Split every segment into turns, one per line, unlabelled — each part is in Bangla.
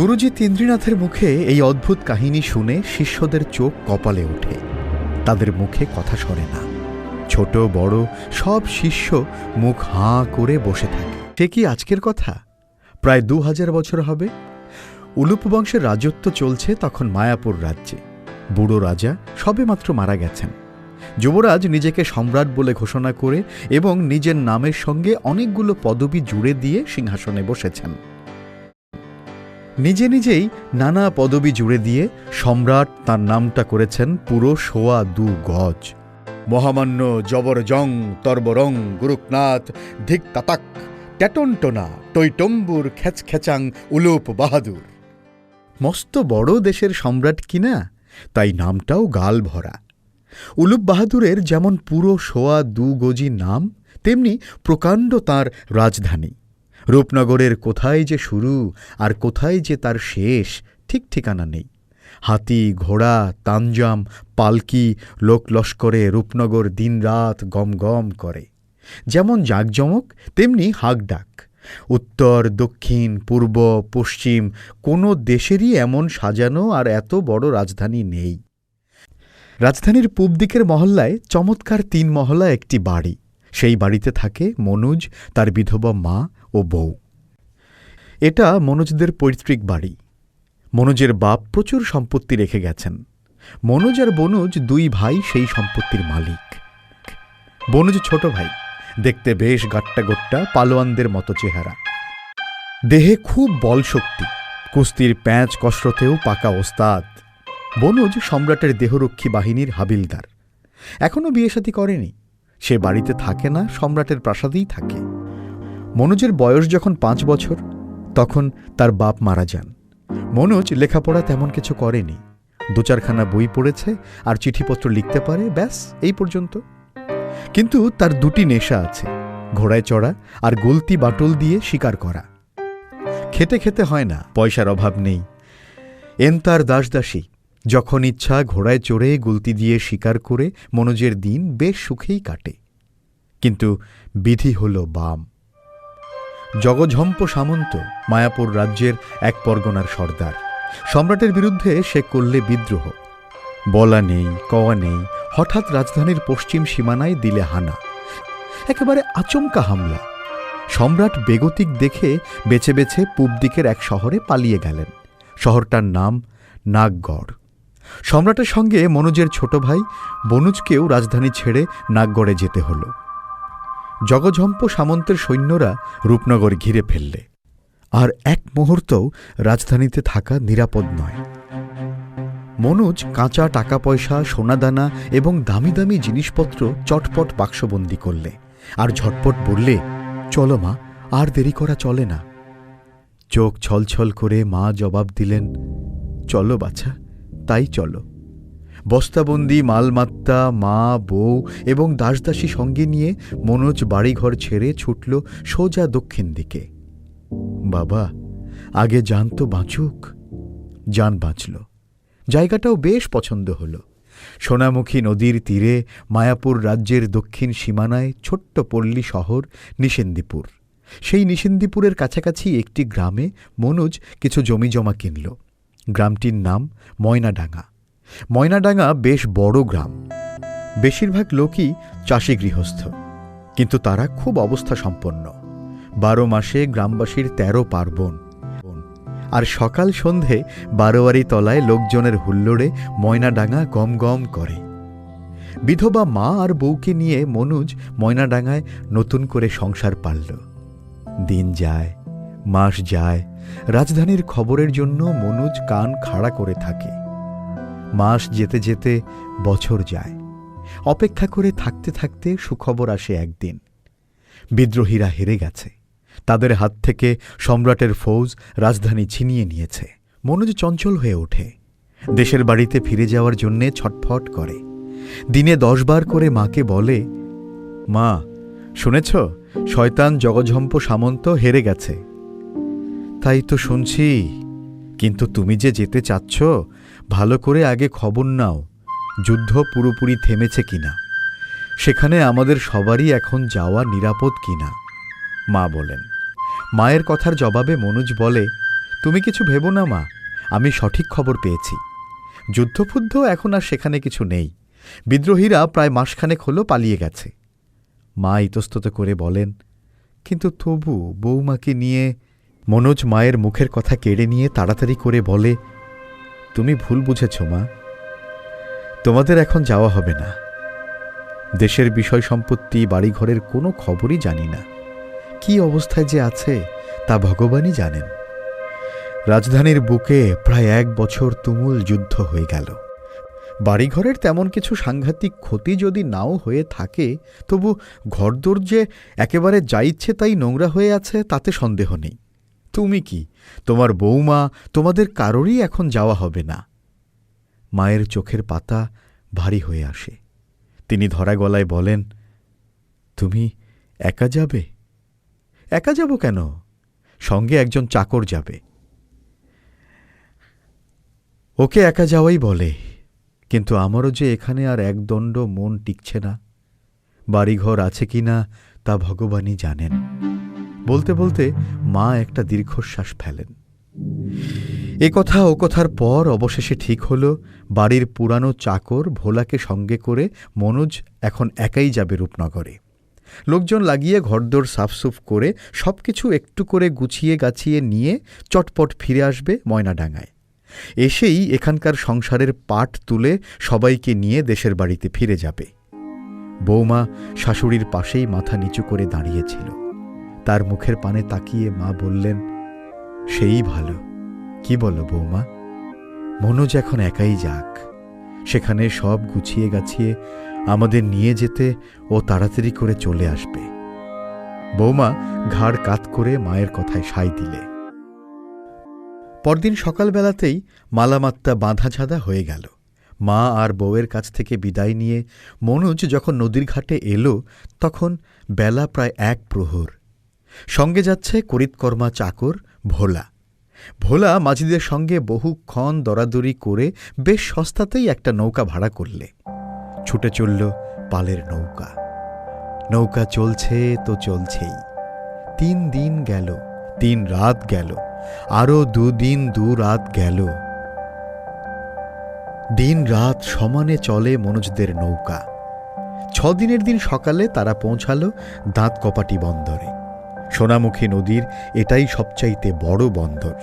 গুরুজি তেন্দ্রীনাথের মুখে এই অদ্ভুত কাহিনী শুনে শিষ্যদের চোখ কপালে ওঠে। তাদের মুখে কথা সরে না। ছোট, বড় সব শিষ্য মুখ হাঁ করে বসে থাকে। সে কি আজকের কথা? প্রায় দু হাজার বছর হবে। উলুপ বংশের রাজত্ব চলছে তখন মায়াপুর রাজ্যে। বুড়ো রাজা সবেমাত্র মারা গেছেন। যুবরাজ নিজেকে সম্রাট বলে ঘোষণা করে এবং নিজের নামের সঙ্গে অনেকগুলো পদবি জুড়ে দিয়ে সিংহাসনে বসেছেন। নিজে নিজেই নানা পদবি জুড়ে দিয়ে সম্রাট তার নামটা করেছেন পুরো সোয়া দু গজ। মহামান্য জবরজং তর্বরং গুরুকনাথ ধিক তাতাক ট্যাটনটোনা টৈটম্বুর খ্যাচখ্যাচাং উলুপ বাহাদুর। মস্ত বড় দেশের সম্রাট কিনা তাই নামটাও গাল ভরা। উলুপ বাহাদুরের যেমন পুরো সোয়া দু গজি নাম, তেমনি প্রকাণ্ড তার রাজধানী। রূপনগরের কোথায় যে শুরু আর কোথায় যে তার শেষ, ঠিক ঠিকানা নেই। হাতি, ঘোড়া, তানজাম, পালকি লোকলস্করে রূপনগর দিনরাত গম গম করে। যেমন জাঁকজমক, তেমনি হাঁকডাক। উত্তর, দক্ষিণ, পূর্ব, পশ্চিম, কোনো দেশেরই এমন সাজানো আর এত বড় রাজধানী নেই। রাজধানীর পূব দিকের মহল্লায় চমৎকার তিন মহলা একটি বাড়ি। সেই বাড়িতে থাকে মনোজ, তার বিধবা মা ও বউ। এটা মনোজদের পৈতৃক বাড়ি। মনোজের বাপ প্রচুর সম্পত্তি রেখে গেছেন। মনোজ আর বনুজ দুই ভাই সেই সম্পত্তির মালিক। বনুজ ছোট ভাই। দেখতে বেশ গাট্টা গোট্টা পালোয়ানদের মতো চেহারা। দেহে খুব বল শক্তি। কুস্তির প্যাঁচ কসরতেও পাকা ওস্তাদ। বনুজ সম্রাটের দেহরক্ষী বাহিনীর হাবিলদার। এখনও বিয়েসাতি করেনি। সে বাড়িতে থাকে না, সম্রাটের প্রাসাদেই থাকে। মনোজের বয়স যখন পাঁচ বছর, তখন তার বাপ মারা যান। মনোজ লেখাপড়া তেমন কিছু করেনি। দু চারখানা বই পড়েছে আর চিঠিপত্র লিখতে পারে, ব্যাস, এই পর্যন্ত। কিন্তু তার দুটি নেশা আছে, ঘোড়ায় চড়া আর গলতি বাটল দিয়ে শিকার করা। খেতে খেতে হয় না, পয়সার অভাব নেই। এন তার দাসদাসী, যখন ইচ্ছা ঘোড়ায় চড়ে গুলতি দিয়ে শিকার করে মনোজের দিন বেশ সুখেই কাটে। কিন্তু বিধি হল বাম। জগঝম্প সামন্ত মায়াপুর রাজ্যের এক পরগনার সর্দার। সম্রাটের বিরুদ্ধে সে করলে বিদ্রোহ। বলা নেই, কওয়া নেই, হঠাৎ রাজধানীর পশ্চিম সীমানায় দিলে হানা। একেবারে আচমকা হামলা। সম্রাট বেগতিক দেখে বেছে বেছে পূব দিকের এক শহরে পালিয়ে গেলেন। শহরটার নাম নাগগড়। সম্রাটের সঙ্গে মনোজের ছোট ভাই বনুজকেও রাজধানী ছেড়ে নাগগড়ে যেতে হল। জগঝম্প সামন্তের সৈন্যরা রূপনগর ঘিরে ফেললে। আর এক মুহূর্তও রাজধানীতে থাকা নিরাপদ নয়। মনোজ কাঁচা টাকা পয়সা সোনাদানা এবং দামি দামি জিনিসপত্র চটপট বাক্সবন্দি করলে। আর ঝটপট বললে, চলো মা, আর দেরি করা চলে না। চোখ ছলছল করে মা জবাব দিলেন, চলো বাছা, তাই চলো। বস্তাবন্দি, মালমাত্তা, মা, বউ এবং দাসদাসী সঙ্গে নিয়ে মনোজ বাড়িঘর ছেড়ে ছুটল সোজা দক্ষিণ দিকে। বাবা, আগে জান তো বাঁচুক। যান বাঁচল। জায়গাটাও বেশ পছন্দ হল। সোনামুখী নদীর তীরে মায়াপুর রাজ্যের দক্ষিণ সীমানায় ছোট্ট পল্লী শহর নিষেন্দিপুর সেই নিষেন্দিপুরের কাছাকাছি একটি গ্রামে মনোজ কিছু জমিজমা কিনল। গ্রামটির নাম ময়নাডাঙ্গা। ময়নাডাঙ্গা বেশ বড় গ্রাম। বেশিরভাগ লোকই চাষি গৃহস্থ। কিন্তু তারা খুব অবস্থা সম্পন্ন। বারো মাসে গ্রামবাসীর তেরো পার্বণ। আর সকাল সন্ধে বারোয়ারি তলায় লোকজনের হুল্লোড়ে ময়নাডাঙ্গা গম গম করে। বিধবা মা আর বউকে নিয়ে মনুজ ময়নাডাঙ্গায় নতুন করে সংসার পারল দিন যায়, মাস যায়। রাজধানীর খবরের জন্য মনুজ কান খাড়া করে থাকে। মাস যেতে যেতে বছর যায়। অপেক্ষা করে থাকতে থাকতে সুখবর আসে একদিন। বিদ্রোহীরা হেরে গেছে। তাদের হাত থেকে সম্রাটের ফৌজ রাজধানী ছিনিয়ে নিয়েছে। মনোজ চঞ্চল হয়ে ওঠে। দেশের বাড়িতে ফিরে যাওয়ার জন্যে ছটফট করে। দিনে দশবার করে মাকে বলে, মা, শুনেছ? শয়তান জগঝম্প সামন্ত হেরে গেছে। তাই তো শুনছি, কিন্তু তুমি যে যেতে চাচ্ছ ভালো করে আগে খবর নাও, যুদ্ধ পুরোপুরি থেমেছে কিনা। সেখানে আমাদের সবারই এখন যাওয়া নিরাপদ কিনা, মা বলেন। মায়ের কথার জবাবে মনোজ বলে, তুমি কিছু ভেবো না, মা, আমি সঠিক খবর পেয়েছি। যুদ্ধফুদ্ধ এখন আর সেখানে কিছু নেই। বিদ্রোহীরা প্রায় মাসখানেক হলো পালিয়ে গেছে। মা ইতস্তত করে বলেন, কিন্তু তবু বৌমাকে নিয়ে মনোজ মায়ের মুখের কথা কেড়ে নিয়ে তাড়াতাড়ি করে বলে তুমি ভুল বুঝেছ, মা। তোমাদের এখন যাওয়া হবে না। দেশের বিষয় সম্পত্তি, বাড়িঘরের কোনো খবরই জানি না। কি অবস্থায় যে আছে, তা ভগবানই জানেন। রাজধানীর বুকে প্রায় এক বছর তুমুল যুদ্ধ হয়ে গেল। বাড়িঘরের তেমন কিছু সাংঘাতিক ক্ষতি যদি নাও হয়ে থাকে, তবু ঘরদোর যে একেবারে যা ইচ্ছে তাই নোংরা হয়ে আছে, তাতে সন্দেহ নেই। তুমি কি? তোমার বৌমা তোমাদের কারোরই এখন যাওয়া হবে না। মায়ের চোখের পাতা ভারী হয়ে আসে। তিনি ধরা গলায় বলেন, তুমি একা যাবে? একা যাব কেন? সঙ্গে একজন চাকর যাবে। ওকে একা যাওয়াই বলে, কিন্তু আমারও যে এখানে আর একদণ্ড মন টিকছে না। বাড়িঘর আছে কি না তা ভগবানই জানেন। বলতে বলতে মা একটা দীর্ঘশ্বাস ফেলেন। এ কথা ও কথার পর অবশেষে ঠিক হল, বাড়ির পুরানো চাকর ভোলাকে সঙ্গে করে মনোজ এখন একাই যাবে রূপনগরে। লোকজন লাগিয়ে ঘরদোর সাফসুফ করে সব কিছু একটু করে গুছিয়ে গাছিয়ে নিয়ে চটপট ফিরে আসবে ময়নাডাঙ্গায়। এসেই এখানকার সংসারের পাট তুলে সবাইকে নিয়ে দেশের বাড়িতে ফিরে যাবে। বৌমা শাশুড়ির পাশেই মাথা নিচু করে দাঁড়িয়েছিল তার মুখের পানে তাকিয়ে মা বললেন, সেই ভালো। কি বলো বৌমা? মনোজ এখন একাই যাক। সেখানে সব গুছিয়ে গাছিয়ে আমাদের নিয়ে যেতে ও তাড়াতাড়ি করে চলে আসবে। বৌমা ঘাড় কাত করে মায়ের কথায় সাই দিলে। পরদিন সকালবেলাতেই মালামাত্তা বাঁধাঝাদা হয়ে গেল। মা আর বউয়ের কাছ থেকে বিদায় নিয়ে মনোজ যখন নদীর ঘাটে এলো, তখন বেলা প্রায় এক প্রহর। সঙ্গে যাচ্ছে করিতকর্মা চাকর ভোলা। ভোলা মাঝিদের সঙ্গে বহুক্ষণ দরাদরি করে বেশ সস্তাতেই একটা নৌকা ভাড়া করলে। ছুটে চলল পালের নৌকা। নৌকা চলছে তো চলছেই। তিন দিন গেল, তিন রাত গেল, আরও দুদিন দু রাত গেল। দিন রাত সমানে চলে মনোজদের নৌকা। ছদিনের দিন সকালে তারা পৌঁছালো দাঁত কপাটি বন্দরে। সোনামুখী নদীর এটাই সবচাইতে বড় বন্দর।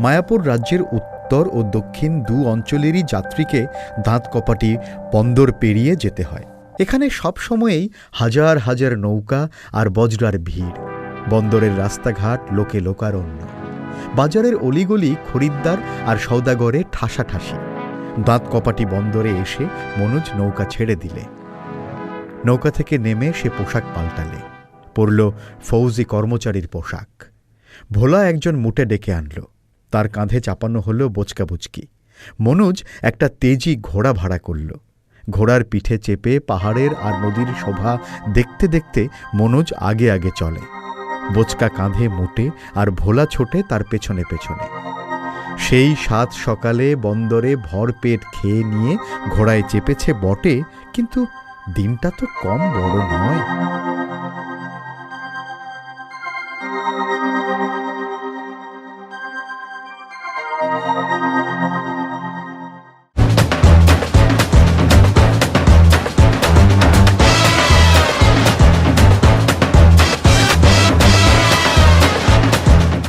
মায়াপুর রাজ্যের উত্তর ও দক্ষিণ দু অঞ্চলেরই যাত্রীকে দাঁত কপাটি বন্দর পেরিয়ে যেতে হয়। এখানে সব সময়েই হাজার হাজার নৌকা আর বজরার ভিড়। বন্দরের রাস্তাঘাট লোকে লোকারণ্য। বাজারের অলিগলি খরিদ্দার আর সৌদাগরে ঠাসাঠাসি। দাঁত কপাটি বন্দরে এসে মনোজ নৌকা ছেড়ে দিলে। নৌকা থেকে নেমে সে পোশাক পাল্টালে। পরল ফৌজি কর্মচারীর পোশাক। ভোলা একজন মুটে ডেকে আনল। তার কাঁধে চাপানো হল বোচকা বুচকি মনোজ একটা তেজি ঘোড়া ভাড়া করল। ঘোড়ার পিঠে চেপে পাহাড়ের আর নদীর শোভা দেখতে দেখতে মনোজ আগে আগে চলে। বোচকা কাঁধে মুটে আর ভোলা ছোটে তার পেছনে পেছনে। সেই সাত সকালে বন্দরে ভর পেট খেয়ে নিয়ে ঘোড়ায় চেপেছে বটে, কিন্তু দিনটা তো কম বড় নয়। Thank you.